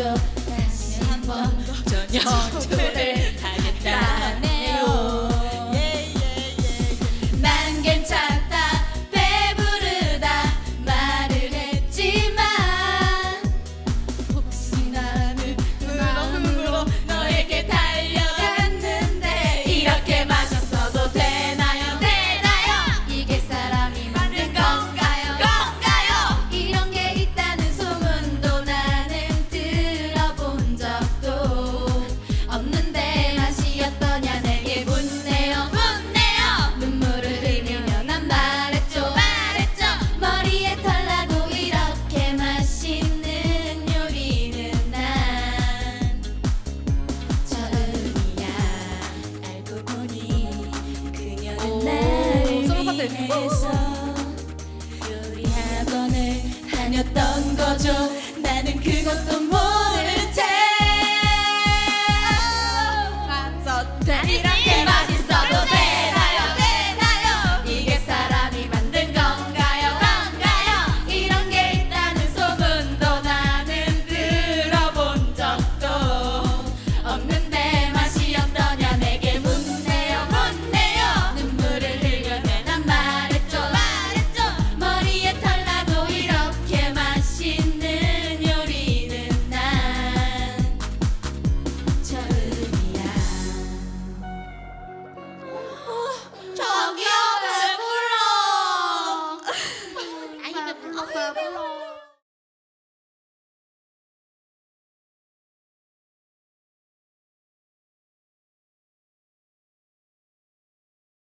좀 다시 한번 저녁. 전에 해서 요리 학원을 다녔던 거죠. 나는 그것도 모르고